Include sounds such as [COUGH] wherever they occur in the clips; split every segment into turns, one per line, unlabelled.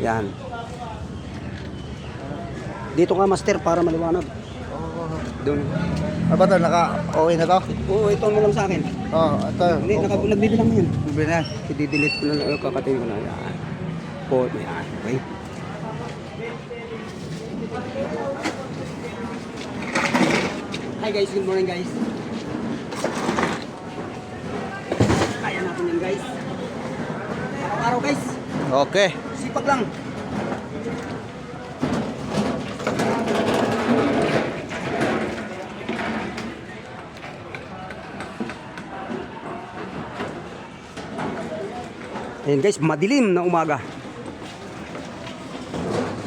Yan. Dito ka master para maliwanag. Doon.
Ano ba ito? Naka, okay na to?
Oo, ito mo lang sa akin.
Oo, oh, ito.
Hindi, naka, nagbibilang mo yun.
Na.
I-delete ko na lang, kakatin ko na. Yan. Po, yan. Okay. Hi guys, good morning guys. Kaya natin yan guys. Araw-araw guys.
Okay.
Sipag lang. Ayan guys, madilim na umaga.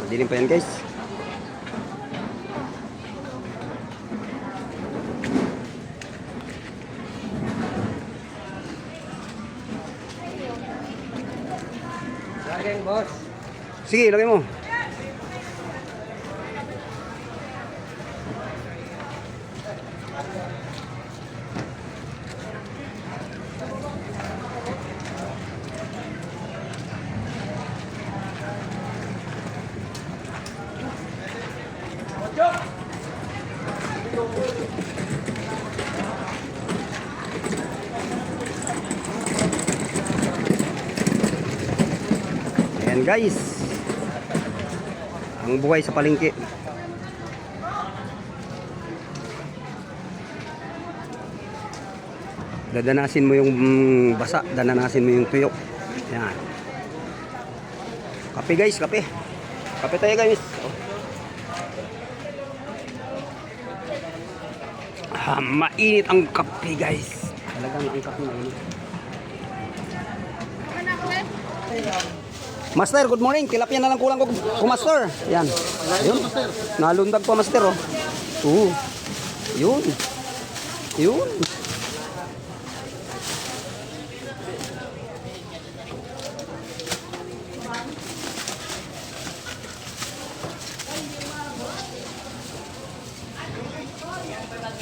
Madilim pa yan guys.
Bargain, boss.
Sige, Ayan guys. Ang buhay sa palengke. Dadanasin mo yung mm, basa, dadanasin mo yung tuyo. Ayan. Kape guys, kape. Kape tayo guys. Oh. Ah, mainit ang kape guys. Talagang ang kape mainit. Master, good morning. Tilapia na lang kulang ko, ko master. Yan. Ayun. Nalundag pa master oh. Oo. Yun. Yun.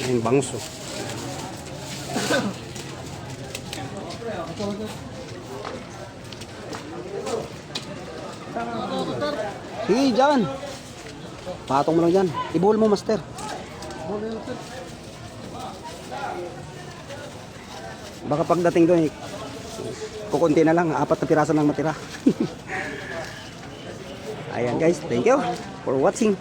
Yung bangso. Sige, dyan. Patong mo lang dyan. Ibuhol mo, master. Baka pagdating doon, eh, kukunti na lang. Apat na piraso lang matira. [LAUGHS] Ayan guys, thank you for watching.